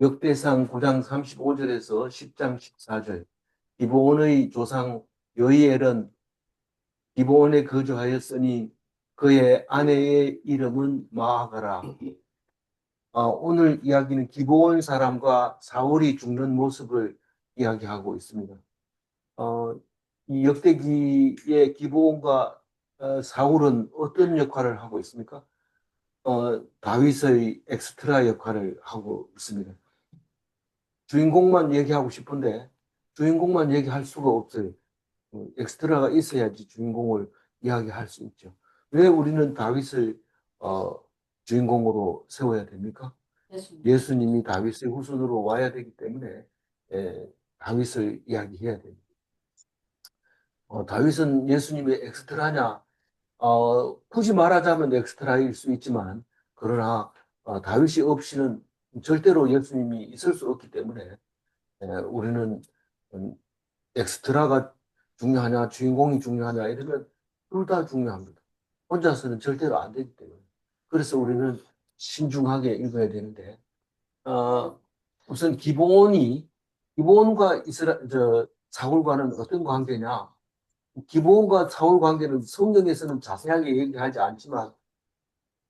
역대상 9장 35절에서 10장 14절 기브온의 조상 여이엘은 기브온에 거주하였으니 그의 아내의 이름은 마하가라. 아, 오늘 이야기는 기브온 사람과 사울이 죽는 모습을 이야기하고 있습니다. 어, 이 역대기의 기브온과 어, 사울은 어떤 역할을 하고 있습니까? 어, 다윗의 엑스트라 역할을 하고 있습니다. 주인공만 얘기하고 싶은데 주인공만 얘기할 수가 없어요. 어, 엑스트라가 있어야지 주인공을 이야기할 수 있죠. 왜 우리는 다윗을 어, 주인공으로 세워야 됩니까? 예수님. 예수님이 다윗의 후손으로 와야 되기 때문에 에, 다윗을 이야기해야 됩니다. 어, 다윗은 예수님의 엑스트라냐? 어, 굳이 말하자면 엑스트라일 수 있지만 그러나 어, 다윗이 없이는 절대로 예수님이 있을 수 없기 때문에 에, 우리는 음, 엑스트라가 중요하냐 주인공이 중요하냐 이러면 둘 다 중요합니다. 혼자서는 절대로 안 되기 때문에 그래서 우리는 신중하게 읽어야 되는데 어, 우선 기본이 기본과 이스라 저 사울과는 어떤 관계냐? 기본과 사울 관계는 성경에서는 자세하게 얘기하지 않지만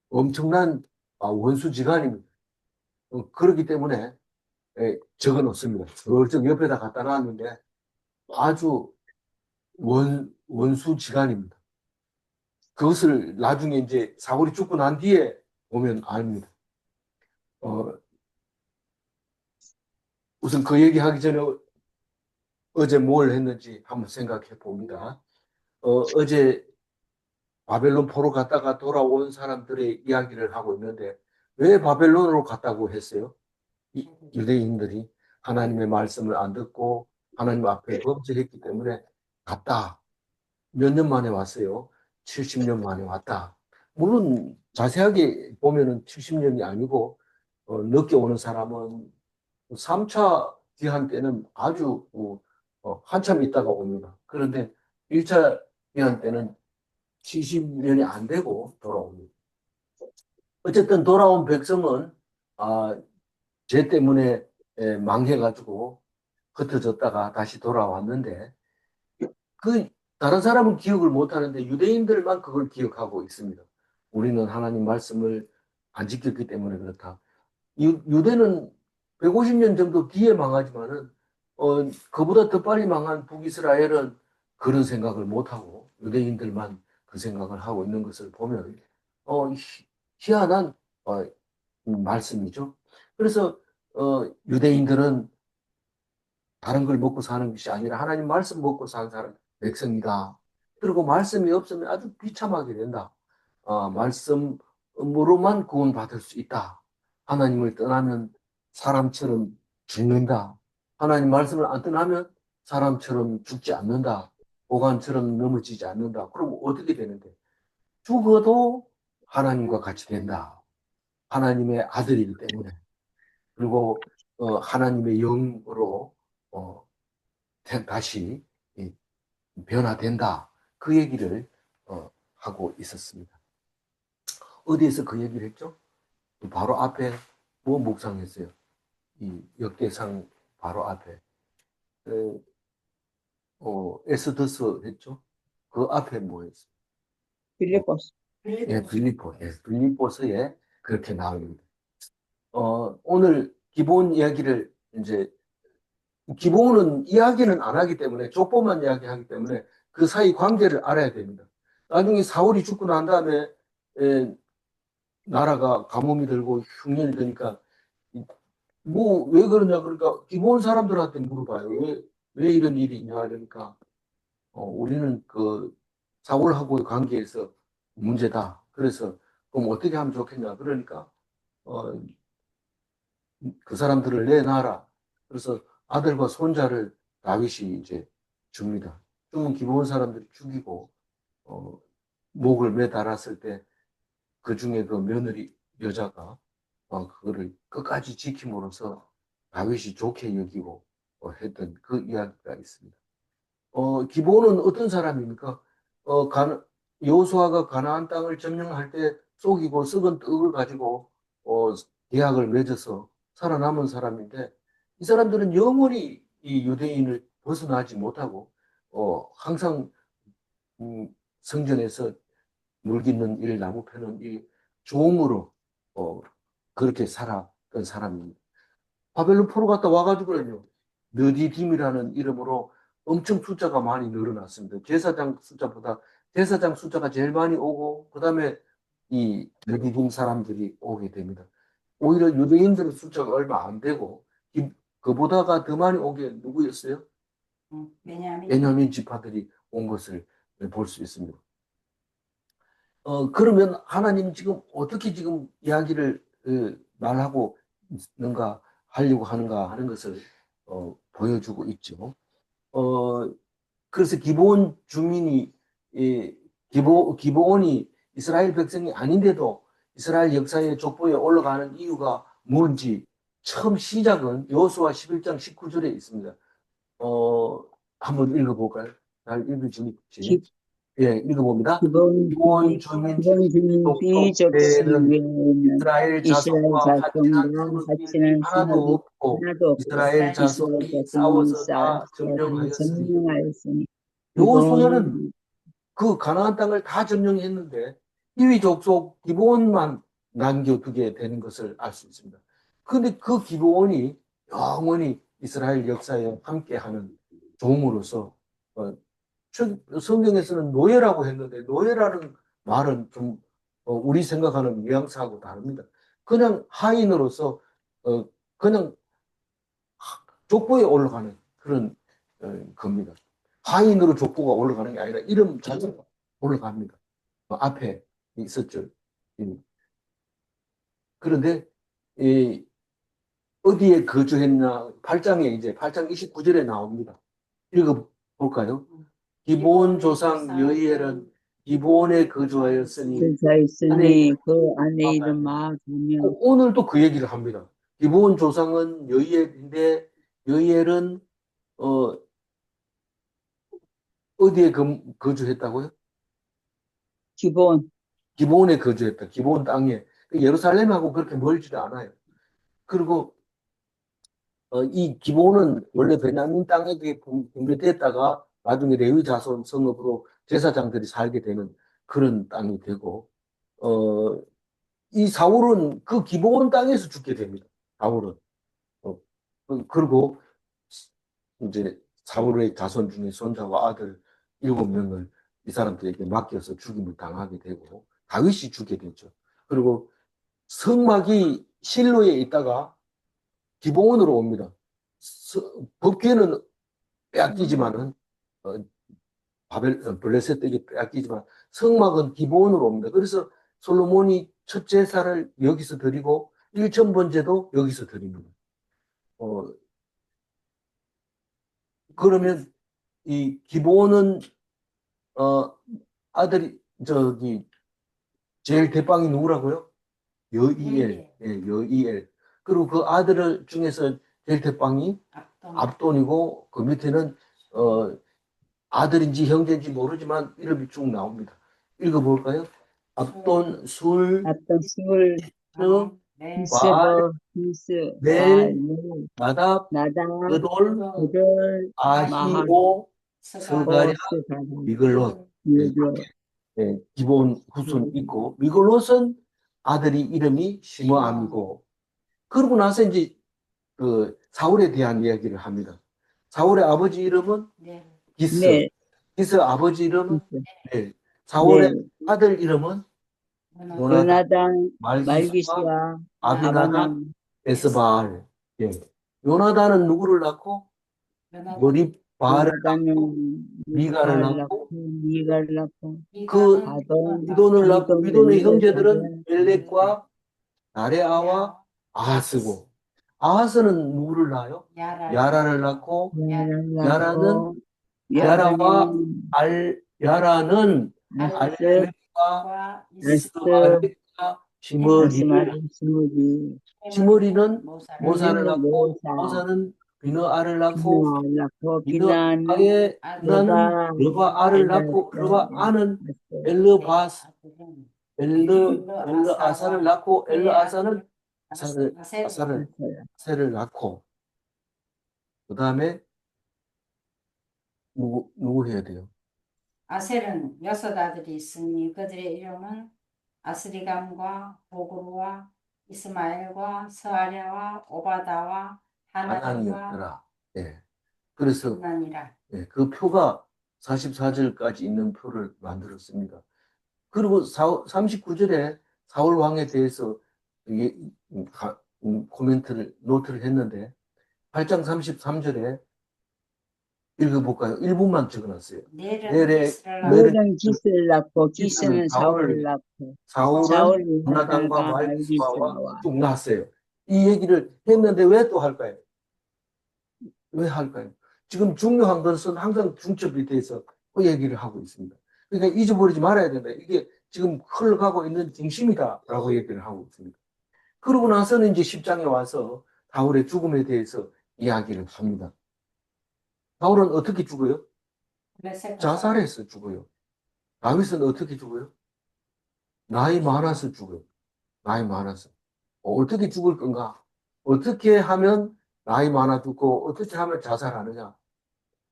엄청난 아, 원수지간입니다. 어, 그렇기 때문에 에, 적어 놓습니다. 저쪽 옆에다 갖다 놨는데 아주 원, 원수지간입니다. 그것을 나중에 이제 사울이 죽고 난 뒤에 보면 압니다. 어, 우선 그 얘기하기 전에 어제 뭘 했는지 한번 생각해 봅니다. 어, 어제 바벨론 포로 갔다가 돌아온 사람들의 이야기를 하고 있는데 왜 바벨론으로 갔다고 했어요? 이- 유대인들이 하나님의 말씀을 안 듣고 하나님 앞에 범죄했기 때문에 갔다. 몇 년 만에 왔어요? 70년 만에 왔다. 물론 자세하게 보면은 70년이 아니고 어, 늦게 오는 사람은 3차 기한 때는 아주 어, 어, 한참 있다가 옵니다. 그런데 1차 기한 때는 70년이 안 되고 돌아옵니다. 어쨌든 돌아온 백성은 아, 죄 때문에 에, 망해가지고 흩어졌다가 다시 돌아왔는데 그 다른 사람은 기억을 못하는데 유대인들만 그걸 기억하고 있습니다. 우리는 하나님 말씀을 안 지켰기 때문에 그렇다. 유, 유대는 150년 정도 뒤에 망하지만은 어, 그보다 더 빨리 망한 북이스라엘은 그런 생각을 못하고 유대인들만 그 생각을 하고 있는 것을 보면 어, 희- 희한한 어, 음, 말씀이죠. 그래서 어, 유대인들은 다른 걸 먹고 사는 것이 아니라 하나님 말씀 먹고 사는 사람 백성이다. 그리고 말씀이 없으면 아주 비참하게 된다. 어, 말씀으로만 구원받을 수 있다. 하나님을 떠나면 사람처럼 죽는다. 하나님 말씀을 안 떠나면 사람처럼 죽지 않는다. 보관처럼 넘어지지 않는다. 그럼 어떻게 되는데? 죽어도 하나님과 같이 된다. 하나님의 아들이기 때문에. 그리고 어, 하나님의 영으로 어, 대- 다시 이, 변화된다. 그 얘기를 어, 하고 있었습니다. 어디에서 그 얘기를 했죠? 바로 앞에 뭐 묵상했어요? 이 역대상 바로 앞에 에, 어, 에스더스 했죠? 그 앞에 뭐 했어요? 빌리포스. 예, 빌리포, 예, 빌리포스에 그렇게 나옵니다. 어, 오늘 기본 이야기를 이제 기본은 이야기는 안 하기 때문에 족보만 이야기하기 때문에 그 사이 관계를 알아야 됩니다. 나중에 사울이 죽고 난 다음에 에, 나라가 가뭄이 들고 흉년이 되니까 뭐 왜 그러냐 그러니까 기본 사람들한테 물어봐요. 왜, 왜 이런 일이 있냐 그러니까 어, 우리는 그 사울하고의 관계에서 문제다. 그래서 그럼 어떻게 하면 좋겠냐 그러니까 어, 그 사람들을 내놔라. 그래서 아들과 손자를 다윗이 이제 줍니다. 죽은 기본 사람들이 죽이고 어, 목을 매달았을 때 그 중에 그 며느리 여자가 어, 그거를 끝까지 지킴으로써 다윗이 좋게 여기고 어, 했던 그 이야기가 있습니다. 어, 기본은 어떤 사람입니까? 어, 가, 여호수아가 가나안 땅을 점령할 때 속이고 썩은 떡을 가지고 어, 계약을 맺어서 살아남은 사람인데 이 사람들은 영원히 이 유대인을 벗어나지 못하고 어, 항상 음, 성전에서 물 깃는 일, 나무 패는 일, 종으로 어, 그렇게 살았던 사람입니다. 바벨론 포로 갔다 와가지고는요, 느디딤이라는 이름으로 엄청 숫자가 많이 늘어났습니다. 제사장 숫자보다 제사장 숫자가 제일 많이 오고, 그 다음에 이 느디딤 사람들이 오게 됩니다. 오히려 유대인들의 숫자가 얼마 안 되고, 이- 그보다가 더 많이 오게 누구였어요? 응, 왜냐하면 지파들이 온 것을 볼 수 있습니다. 어, 그러면 하나님 지금 어떻게 지금 이야기를 어, 말하고 있는가 하려고 하는가 하는 것을 어, 보여주고 있죠. 어, 그래서 기본 주민이 이 기보, 기본이 이스라엘 백성이 아닌데도 이스라엘 역사의 족보에 올라가는 이유가 뭔지 처음 시작은 여호수아 11장 19절에 있습니다. 어, 한번 읽어볼까요? 잘 읽어주시지? 기- 예, 읽어봅니다. 기본 주민 외에는 이스라엘 자손과 같이는 하나도 없고 이스라엘 자손이 싸워서 다 점령하였으니 여호수아는 그 가나안 땅을 다 점령했는데 이위 족속 기본만 남겨두게 되는 것을 알 수 있습니다. 그런데 그 기본이 영원히 이스라엘 역사에 함께하는 종으로서 어, 저- 성경에서는 노예라고 했는데 노예라는 말은 좀 어, 우리 생각하는 뉘앙스하고 다릅니다. 그냥 하인으로서 어, 그냥 하- 족보에 올라가는 그런 어, 겁니다. 하인으로 족보가 올라가는 게 아니라 이름 자체가 올라갑니다. 어, 앞에 있었죠. 음. 그런데 이 어디에 거주했나 8장에 이제 8장 29절에 나옵니다. 읽어 볼까요? 기본 조상 여이엘은 기본에 거주하였으니 있으니 그 안에 이름 마가며 어, 오늘도 그 얘기를 합니다. 기본 조상은 여이엘인데 여이엘은 어 어디에 거, 거주했다고요? 기본 기본에 거주했다. 기본 땅에. 예루살렘하고 그렇게 멀지도 않아요. 그리고 어, 이 기본은 원래 베냐민 땅에 분- 분배됐다가 나중에 레위 자손 성읍으로 제사장들이 살게 되는 그런 땅이 되고 어, 이 사울은 그 기본 땅에서 죽게 됩니다. 사울은. 어, 그- 그리고 이제 사울의 자손 중에 손자와 아들 일곱 명을 이 사람들에게 맡겨서 죽임을 당하게 되고 다윗이 죽게 되죠. 그리고 성막이 실로에 있다가 기본으로 옵니다. 서- 법궤는 빼앗기지만은 어, 바벨 어, 블레셋 에게 빼앗기지만 성막은 기본으로 옵니다. 그래서 솔로몬이 첫 제사를 여기서 드리고 일천 번제도 여기서 드립니다. 어, 그러면 이 기본은 어, 아들이 저기 제일 대빵이 누구라고요? 여이엘, 예, 여이엘. 그리고 그 아들 중에서 제일 대빵이 압돈 압돈이고 그 밑에는 어, 아들인지 형제인지 모르지만 이름이 쭉 나옵니다. 읽어볼까요? 압돈, 술, 네, 스버 히스 넬, 네, 나답, 나다 그돌, 그들 아히오, 스가랴 미글롯. 유로 예, 기본 후손 있고 미글롯은 아들이 이름이 시므암이고 그러고 나서 이제 그 사울에 대한 이야기를 합니다. 사울의 아버지 이름은 네, 기스, 네 기스 아버지 이름은 네, 사울의 네 아들 이름은 요나단, 요나단 아비나답, 아바남 에스바알. 예. 요나단은 누구를 낳고 요나단 은 미가를 미가를 낳고 낳고 미가를 낳고 그 미돈을 낳고 미돈, 미돈의 미돈, 형제들은. 멜렉과 나레아와 아하스고 아하스는 누구를 낳아요? 야라 야라를 낳고 야라는 낳고 야라와 알 야라는 알렉과 이스마엘과 스무디 시므리는 모사를 낳고 모사. 모사는 비너 아를 낳고 비나를 낳고 비나는 비너아의 나는 러바 러바아를 낳고 러바아는 엘르바스 엘르 엘르 아사를 낳고 엘르 아사는 아사를, 아셀, 아사를, 아셀을 낳고, 그 다음에, 누구, 누구 해야 돼요? 아셀은 여섯 아들이 있으니 그들의 이름은 아스리감과 보그루와 이스마엘과 서아랴와 오바다와 하나님이었더라. 예. 그래서, 하나니라. 예, 그 표가 44절까지 있는 표를 만들었습니다. 그리고 39절에 사울 왕에 대해서 이게 음, 가- 음, 코멘트를 노트를 했는데 8장 33절에 읽어볼까요? 1분만 적어놨어요. 내래- 내래- 기스를 낳고 기스는 기스는 사울을 낳고 사울은 하나님과 말기스와 쭉 났어요. 이 얘기를 했는데 왜 또 할까요? 왜 할까요? 지금 중요한 것은 항상 중첩이 돼서 그 얘기를 하고 있습니다. 그러니까 잊어버리지 말아야 된다. 이게 지금 흘러가고 있는 중심이다라고 얘기를 하고 있습니다. 그러고 나서는 이제 10장에 와서 다울의 죽음에 대해서 이야기를 합니다. 다울은 어떻게 죽어요? 자살해서 죽어요. 다윗은 어떻게 죽어요? 나이 많아서 죽어요. 나이 많아서. 어, 어떻게 죽을 건가? 어떻게 하면 나이 많아 죽고, 어떻게 하면 자살하느냐?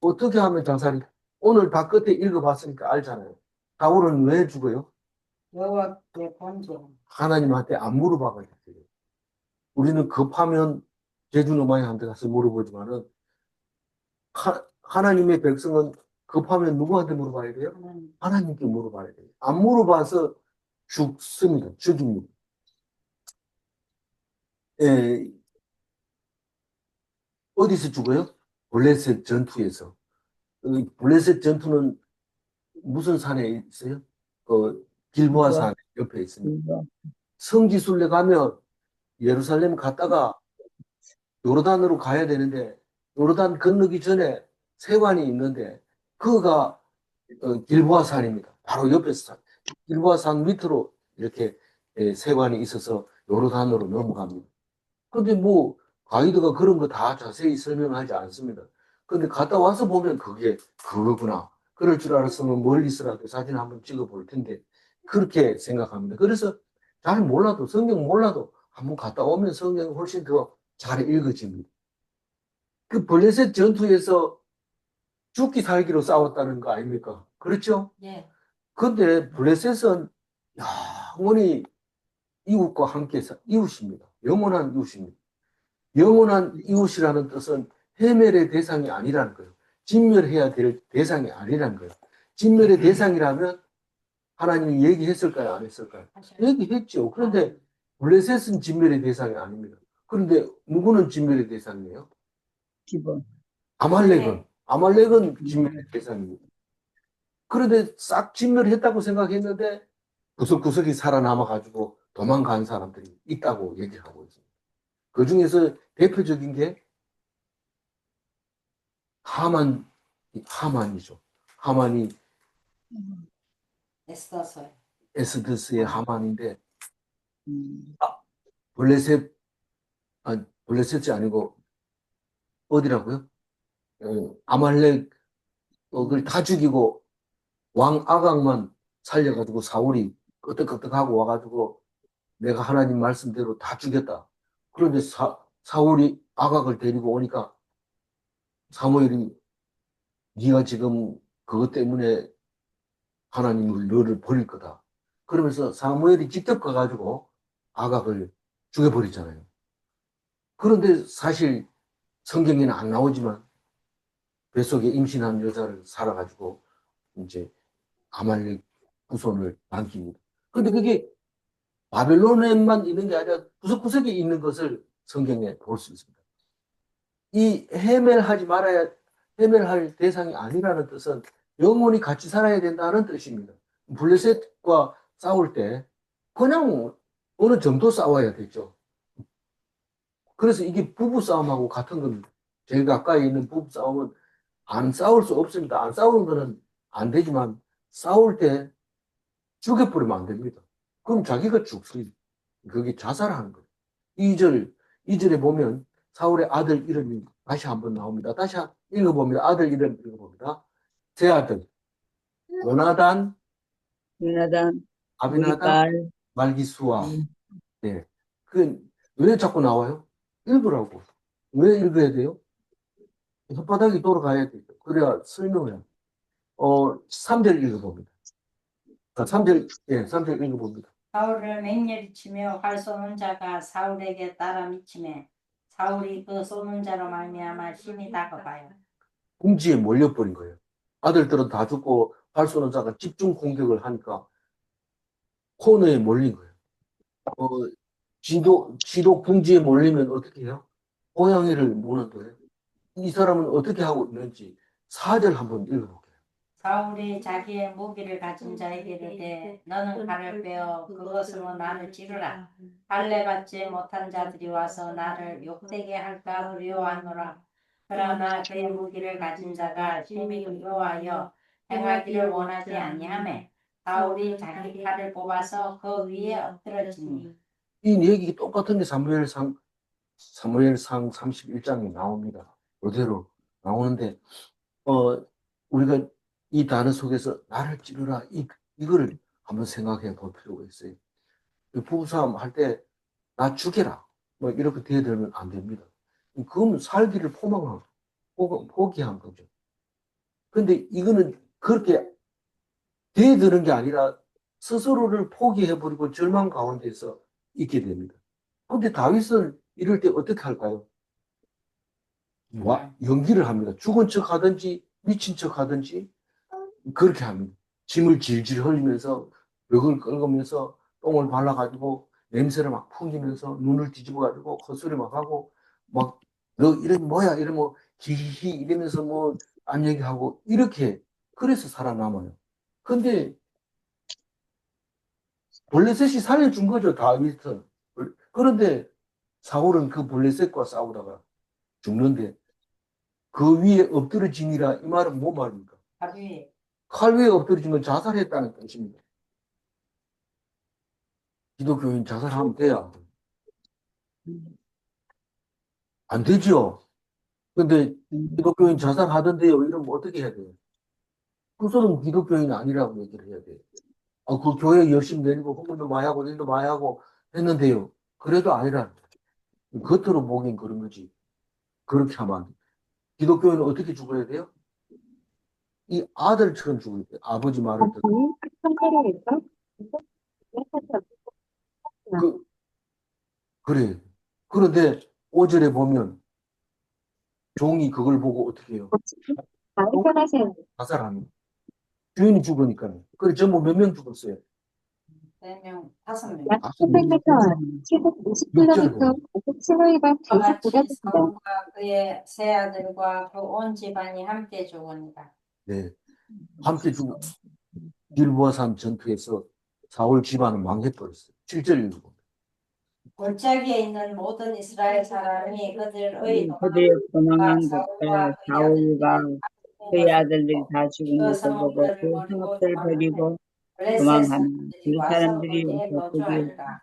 어떻게 하면 자살이, 오늘 다 끝에 읽어봤으니까 알잖아요. 다울은 왜 죽어요? 여호와의 본종 하나님한테 안 물어봐가지고. 우리는 급하면 제주 노마이한테 가서 물어보지만은, 하, 하나님의 백성은 급하면 누구한테 물어봐야 돼요? 하나님 하나님께 물어봐야 돼요. 안 물어봐서 죽습니다. 죽입니다. 예, 어디서 죽어요? 블레셋 전투에서. 이 블레셋 전투는 무슨 산에 있어요? 그 길보아 산 옆에 있습니다. 성지순례 가면 예루살렘 갔다가 요르단으로 가야 되는데 요르단 건너기 전에 세관이 있는데 그가 어, 길보아 산입니다. 바로 옆에 산. 길보아 산 밑으로 이렇게 예, 세관이 있어서 요르단으로 넘어갑니다. 근데 뭐 가이드가 그런 거 다 자세히 설명하지 않습니다. 근데 갔다 와서 보면 그게 그거구나. 그럴 줄 알았으면 멀리서라도 사진 한번 찍어 볼 텐데 그렇게 생각합니다. 그래서 잘 몰라도 성경 몰라도 한번 갔다 오면 성경이 훨씬 더 잘 읽어집니다. 그 블레셋 전투에서 죽기 살기로 싸웠다는 거 아닙니까? 그렇죠? 예 근데 블레셋은 영원히 이웃과 함께 사, 이웃입니다. 영원한 이웃입니다. 영원한 이웃이라는 뜻은 해멸의 대상이 아니라는 거예요. 진멸해야 될 대상이 아니라는 거예요. 진멸의 대상이라면 하나님이 얘기했을까요? 안 했을까요? 얘기했죠. 그런데 블레셋은 진멸의 대상이 아닙니다. 그런데 누구는 진멸의 대상이에요? 기본 아말렉은 아말렉은 진멸의 대상입니다. 그런데 싹 진멸했다고 생각했는데 구석구석이 살아남아 가지고 도망간 사람들이 있다고 얘기를 하고 있습니다. 그 중에서 대표적인 게 하만 하만이죠. 하만이 에스더서에 에스드스의 하만인데 음, 블레셋 아 블레셋이 아니고 어디라고요? 어, 아말렉을 다 죽이고 왕 아각만 살려가지고 사울이 끄떡끄떡하고 와가지고 내가 하나님 말씀대로 다 죽였다. 그런데 사, 사울이 아각을 데리고 오니까 사무엘이 네가 지금 그것 때문에 하나님을 너를 버릴 거다. 그러면서 사무엘이 직접 가가지고 아각을 죽여버리잖아요. 그런데 사실 성경에는 안 나오지만 뱃속에 임신한 여자를 살아가지고 이제 아말렉 후손을 남깁니다. 그런데 그게 바벨론에만 있는 게 아니라 구석구석에 있는 것을 성경에 볼 수 있습니다. 이 해멜하지 말아야 해멜할 대상이 아니라는 뜻은 영원히 같이 살아야 된다는 뜻입니다. 블레셋과 싸울 때 그냥 어느 정도 싸워야 되죠. 그래서 이게 부부 싸움하고 같은 겁니다. 제일 가까이 있는 부부 싸움은 안 싸울 수 없습니다. 안 싸우는 거는 안 되지만 싸울 때 죽여버리면 안 됩니다. 그럼 자기가 죽습니다. 그게 자살하는 거예요. 2절, 2절에 보면 사울의 아들 이름이 다시 한번 나옵니다. 다시 한- 읽어봅니다. 아들 이름 읽어봅니다. 세 아들. 요나단, 요나단 아비나단, 말기수와 음. 네. 그 왜 자꾸 나와요? 읽으라고. 왜 읽어야 돼요? 혓바닥이 돌아가야 돼요. 그래야 설명을 해요. 어, 3절 읽어봅니다. 아, 3절, 예, 3절 읽어봅니다. 사울을 맹렬히 치며 활 쏘는 자가 사울에게 따라 미치매 사울이 그 쏘는 자로 말미암아 힘이 다가봐요. 궁지에 몰려버린 거예요. 아들들은 다 죽고 활 쏘는 자가 집중 공격을 하니까 코너에 몰린 거예요. 어, 지도, 지도 궁지에 몰리면 어떻게 해요? 고양이를 무는 거예요. 이 사람은 어떻게 하고 있는지 4절 한번 읽어볼게요. 사울이 자기의 무기를 가진 자에게 이르되 너는 칼을 빼어 그것으로 나를 찌르라. 할례 받지 못한 자들이 와서 나를 욕되게 할까 두려워하노라. 그러나 그의 무기를 가진 자가 심히 두려워하여 행하기를 원하지 아니하매 사울이 자기 칼을 뽑아서 그 위에 엎드러지니 이 얘기 똑같은 게 사무엘상 사무엘상 31장에 나옵니다. 그대로 나오는데 어 우리가 이 단어 속에서 나를 찌르라 이 이거를 한번 생각해 볼 필요가 있어요. 그 부부싸움 할 때 나 죽여라 뭐 이렇게 대들면 안 됩니다. 그건 살기를 포망하고 포- 포기한 거죠. 근데 이거는 그렇게 대드는 게 아니라 스스로를 포기해버리고 절망 가운데서 있게 됩니다. 근데 다윗은 이럴 때 어떻게 할까요? 와, 연기를 합니다. 죽은 척 하든지 미친 척 하든지 그렇게 합니다. 짐을 질질 흘리면서 벽을 긁으면서 똥을 발라가지고 냄새를 막 풍기면서 눈을 뒤집어가지고 헛소리 막 하고 막 너 이런 뭐야 이러면 히히히 이러면서 뭐 안 얘기하고 이렇게 그래서 살아남아요. 근데 블레셋이 살려준 거죠 다윗은. 그런데 사울은 그 블레셋과 싸우다가 죽는데 그 위에 엎드러지니라 이 말은 뭐 말입니까? 하루에 칼 위에 엎드러진 건 자살했다는 뜻입니다. 기독교인 자살하면 돼야 안 되죠. 근데 음, 기독교인 자살하던데요. 이러면 어떻게 해야 돼요? 그 사람은 기독교인이 아니라고 얘기를 해야 돼요. 아, 그 교회 열심히 다니고 헌금도 많이 하고 일도 많이 하고 했는데요. 그래도 아니라 겉으로 보기엔 그런 거지. 그렇게 하면. 기독교인은 어떻게 죽어야 돼요? 이 아들처럼 죽어야 돼요. 아버지 말을 듣고. 그, 그래. 그런데 5절에 보면 종이 그걸 보고 어떻게 해요? 자살합니다. 주인이 죽으니까요. 그래, 전부 몇 명 죽었어요? 네명 다섯 명. 약 아, 300m, 시속 50km 고속 신호위반 다 단속 같이 구간입니다. 사울과 그의 세 아들과 그 온 집안이 함께 죽으니까 네. 함께 죽, 길보아산 전투에서 사울 집안은 망해버렸어요. 7절 읽고. 골짜기에 있는 모든 이스라엘 사람이 그들의 그들의 도망한 것과 사울과 그의 아들들이 다 죽은 그 것을 보고 그 성읍들을 버리고 사람들이 그 사람들이 와서 거기에 거주하리라.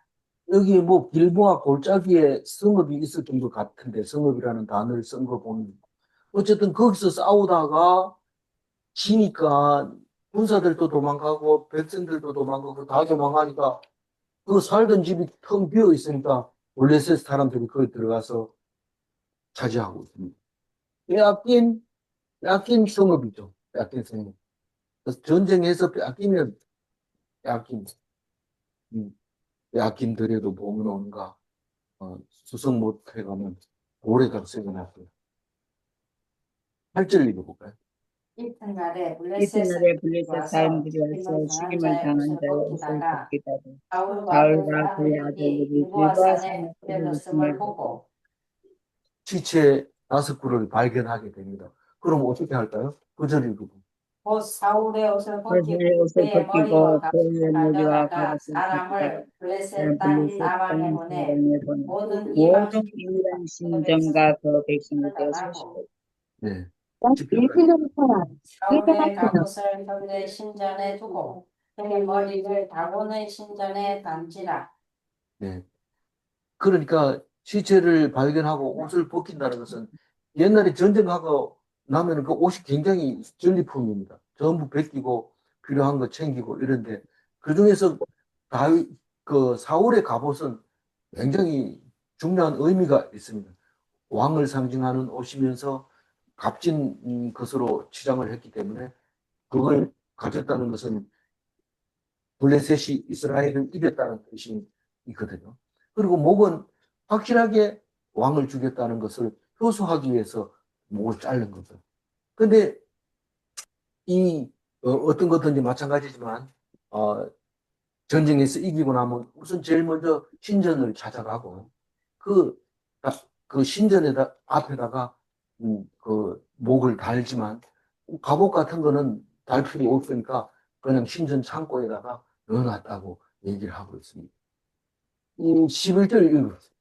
여기 뭐 길보아 골짜기에 성읍이 있었던 것 같은데 성읍이라는 단어를 쓴 거 보면 어쨌든 거기서 싸우다가 지니까 군사들도 도망가고 백성들도 도망가고 다 도망가니까 그 살던 집이 텅 비어 있으니까 블레셋 사람들이 거기 들어가서 차지하고 있습니다. 빼앗긴 빼앗긴 성읍이죠. 빼앗긴 성읍. 그래서 전쟁에서 빼앗기면 빼앗긴 음, 빼앗긴더라도 몸은 온가 어, 수성 못해가면 오래가 세어났어요. 8절 읽어볼까요? 이튿날에 블레셋 이튿날에 블레셋 사람들이 와서 죽임을 당한 자의 옷을 벗기다가 그 그의 아들들이 길보아산에 길보아산에 엎드렸음을 보고 시체 다섯 구를 발견하게 됩니다. 그럼 어떻게 할까요? 그절 읽어보면. 곧 사울의 옷을 벗기고 그의 머리와 가슴을 사람을 블레셋 땅 사방에 보내 모든 이방 신정과 그 백성 들의 소식을 네. 약 1km, 사울의 갑옷을 그들의 신전에 두고 그의 머리를 다곤의 신전에 던지라 네. 그러니까 시체를 발견하고 옷을 벗긴다는 것은 옛날에 전쟁하고 나면 그 옷이 굉장히 전리품입니다. 전부 벗기고 필요한 거 챙기고 이런데 그 중에서 다윗 그 사울의 갑옷은 굉장히 중요한 의미가 있습니다. 왕을 상징하는 옷이면서 값진 음, 것으로 치장을 했기 때문에 그걸 가졌다는 것은 블레셋이 이스라엘을 이겼다는 뜻이 있거든요. 그리고 목은 확실하게 왕을 죽였다는 것을 표수하기 위해서 목을 자른 거죠. 근데 이 어, 떤 것든지 마찬가지지만 어, 전쟁에서 이기고 나면 우선 제일 먼저 신전을 찾아가고 그, 그 신전에다 앞에다가 음, 그 목을 달지만 갑옷 같은 거는 달 필요 없으니까 그냥 신전 창고에다가 넣어놨다고 얘기를 하고 있습니다. 이 11절 읽어보세요.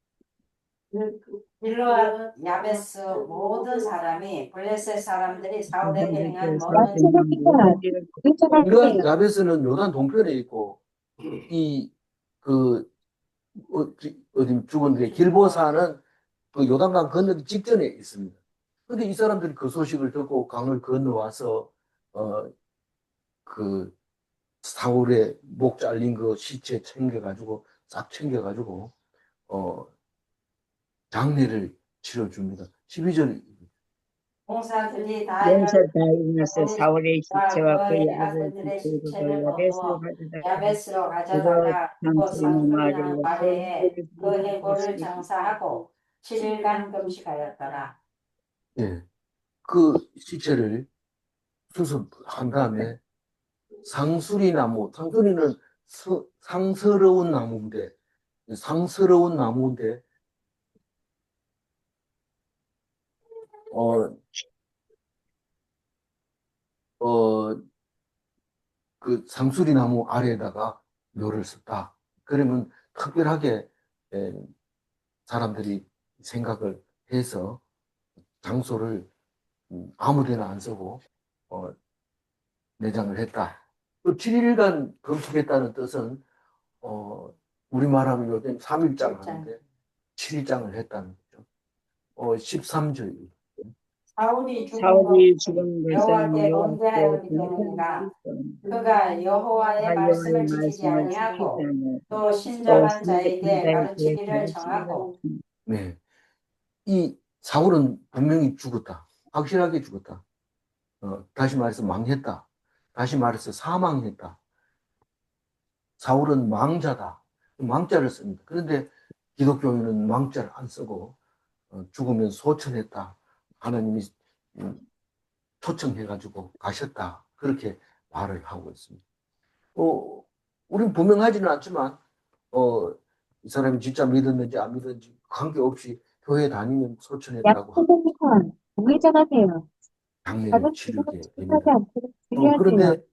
빌로와 야베스 모든 사람이 블레셋 사람들이 사울에게 행한 모든 의존하세요. 이러한 야베스는 요단 동편에 있고 이그 어디 죽은데 길보사는 그 요단강 건너기 직전에 있습니다. 근데 이 사람들이 그 소식을 듣고 강을 건너와서 어 그 사울의 목 잘린 그 시체 챙겨가지고 싹 챙겨가지고 어 장례를 치러줍니다. 12절 공사들이 다 일어나서 사울의 시체와 그의 아들 시체를 야베스로 가져다가 야베스로 가져다가 상수리는 말을 말에 그 해골을 장사하고 7일간 금식하였더라. 예. 그 시체를 수습한 다음에 상수리 나무, 상수리는 서- 상스러운 나무인데, 상스러운 나무인데, 어, 어, 그 상수리 나무 아래에다가 묘를 썼다. 그러면 특별하게 에, 사람들이 생각을 해서 장소를 음, 아무데나 안 쓰고 어, 내장을 했다. 또 7일간 금식했다는 뜻은 어, 우리말하면 요즘 3일장 하는데 7일장을 했다는 거죠. 어, 13절. 사울이 죽은 사울이 죽은 것은 여호와께? 그가 여호와의 말씀을 지키지 아니하고 또 신정한 자에게 가르치기를 정하고 네. 이 사울은 분명히 죽었다. 확실하게 죽었다. 어, 다시 말해서 망했다. 다시 말해서 사망했다. 사울은 망자다. 망자를 씁니다. 그런데 기독교인은 망자를 안 쓰고 어, 죽으면 소천했다. 하나님이 음, 초청해가지고 가셨다. 그렇게 말을 하고 있습니다. 어, 우린 분명하지는 않지만 어, 이 사람이 진짜 믿었는지 안 믿었는지 관계없이 교회 다니면 약 소천했다고 300m 우회전하세요. 장례를 치르게 됩니다. 어. 그런데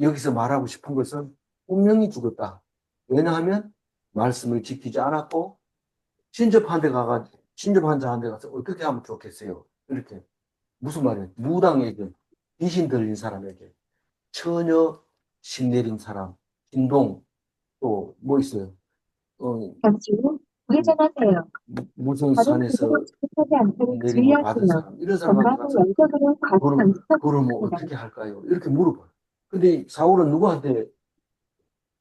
여기서 말하고 싶은 것은 분명히 죽었다. 왜냐하면 말씀을 지키지 않았고 신접한 데 가가 신접한 자한테 가서 어떻게 하면 좋겠어요? 이렇게 무슨 말이에요? 무당에게 귀신 들린 사람에게 처녀 신 내린 사람, 신동 또 뭐 있어요? 어, 잠시 후 우회전하세요. 무- 무슨 산에서 걸 받은. 사람 이런 사람한테 가서 그럼- 그러면 있습니다. 어떻게 할까요? 이렇게 물어봐요. 근데 사울은 누구한테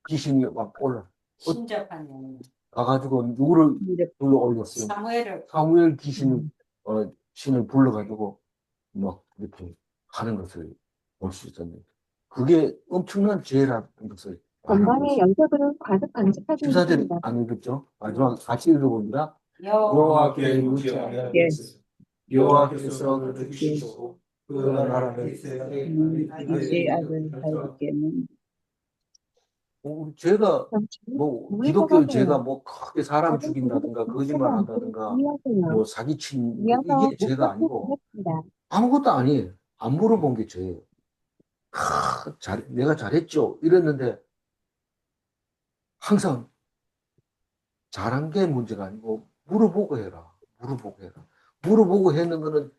귀신이 막 올라 신접한 영 가가지고 누구를 불러 올렸어요? 사무엘을 사무엘 귀신을 어, 신을 불러가지고 막 이렇게 하는 것을 볼 수 있었는데 그게 엄청난 죄라는 것을 있어요. 연속으로 가득 감축하고 14절 있습니다. 안 읽었죠? 마지막 같이 읽어봅니다. 여호와께 묻지 아니하겠으니 여호와께서 그를 주시고 그 나라를 이제 아들 다윗께는 어, 죄가 뭐. 기독교 죄가 뭐 크게 사람 죽인다든가 친구가 거짓말 지급하지 않도록 한다든가 주의하세요. 뭐 사기친 이게 죄가 아니고 아무것도 아니에요. 안 물어본 게 죄예요. 하, 잘, 내가 잘했죠. 이랬는데 항상 잘한 게 문제가 아니고 물어보고 해라. 물어보고 해라. 물어보고 했는 거는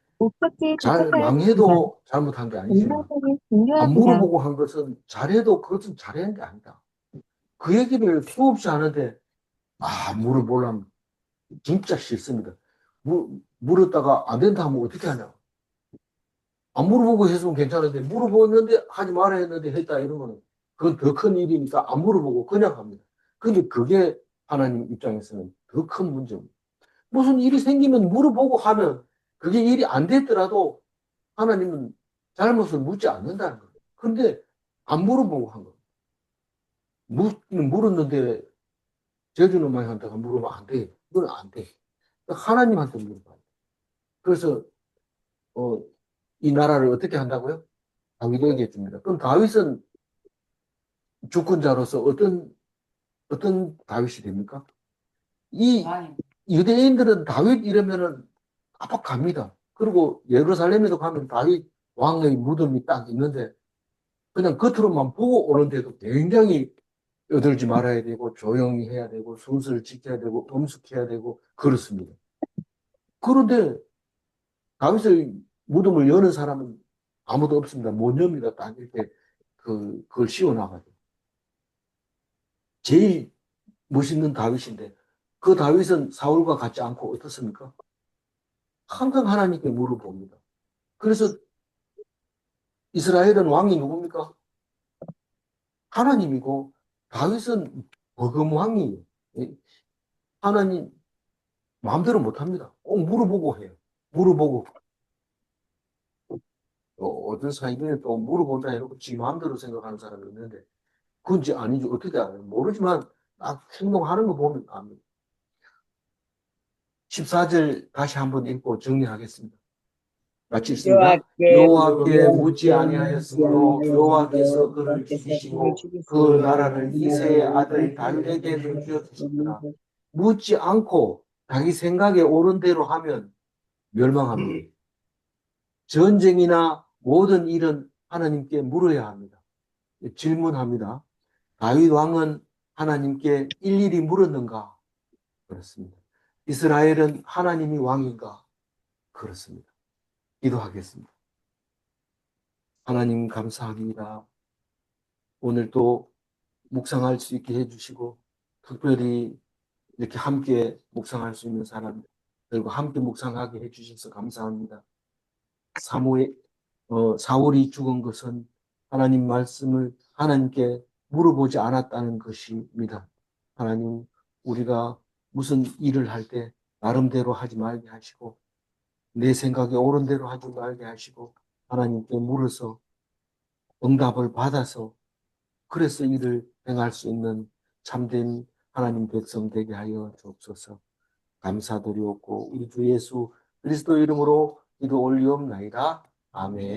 잘. 망해도 잘못한 게 아니지만 안. 물어보고 한 것은 잘해도 그것은 잘한 게 아니다. 그 얘기를 수없이 하는데 아 물어보려면 진짜 싫습니다. 물, 물었다가 안 된다 하면 어떻게 하냐. 안 물어보고 했으면 괜찮은데 물어보는데 하지 말아야 했는데 했다 이런 거는 그건 더 큰 일이니까 안 물어보고 그냥 합니다. 근데 그게 하나님 입장에서는 더 큰 문제입니다. 무슨 일이 생기면 물어보고 하면 그게 일이 안 됐더라도 하나님은 잘못을 묻지 않는다는 거예요. 그런데 안 물어보고 한 거예요. 묻, 물었는데 제주는 많이 한다고 물으면 안 돼. 그건 안 돼. 하나님한테 물어봐요. 그래서 어, 이 나라를 어떻게 한다고요? 다윗에게 줍니다. 그럼 다윗은 주권자로서 어떤 어떤 다윗이 됩니까? 이 유대인들은 다윗 이러면은 압박합니다. 그리고 예루살렘에도 가면 다윗 왕의 무덤이 딱 있는데 그냥 겉으로만 보고 오는데도 굉장히 여들지 말아야 되고 조용히 해야 되고 순서를 지켜야 되고 엄숙해야 되고 그렇습니다. 그런데 다윗의 무덤을 여는 사람은 아무도 없습니다. 못 엽니다. 딱 이렇게 그, 그걸 씌워놔가지고. 제일 멋있는 다윗인데 그 다윗은 사울과 같지 않고 어떻습니까? 항상 하나님께 물어봅니다. 그래서 이스라엘은 왕이 누굽니까? 하나님이고 다윗은 버금 왕이에요. 예. 하나님 마음대로 못합니다. 꼭 물어보고 해요. 물어보고 어, 어떤 사이비에 또 물어본다 해놓고 지 마음대로 생각하는 사람이 있는데 그건 지 아닌지 어떻게 알아요? 모르지만 딱 행동하는 거 보면 압니다. 14절 다시 한번 읽고 정리하겠습니다. 같이 읽습니다. 여호와께 묻지 아니하였으므로 여호와께서 그를 죽이시고 그 나라를 이세의 아들 다윗에게 넘겨 주셨구나. 묻지 않고 자기 생각에 옳은 대로 하면 멸망합니다. 전쟁이나 모든 일은 하나님께 물어야 합니다. 질문합니다. 다윗 왕은 하나님께 일일이 물었는가? 그렇습니다. 이스라엘은 하나님이 왕인가? 그렇습니다. 기도하겠습니다. 하나님 감사합니다. 오늘 또 묵상할 수 있게 해주시고 특별히 이렇게 함께 묵상할 수 있는 사람들과 함께 묵상하게 해주셔서 감사합니다. 사무엘, 어, 사울이 죽은 것은 하나님 말씀을 하나님께 물어보지 않았다는 것입니다. 하나님, 우리가 무슨 일을 할 때 나름대로 하지 말게 하시고 내 생각에 옳은 대로 하지 말게 하시고 하나님께 물어서 응답을 받아서 그래서 일을 행할 수 있는 참된 하나님 백성 되게 하여 주옵소서 감사드리옵고 우리 주 예수 그리스도 이름으로 기도 올리옵나이다. 아멘.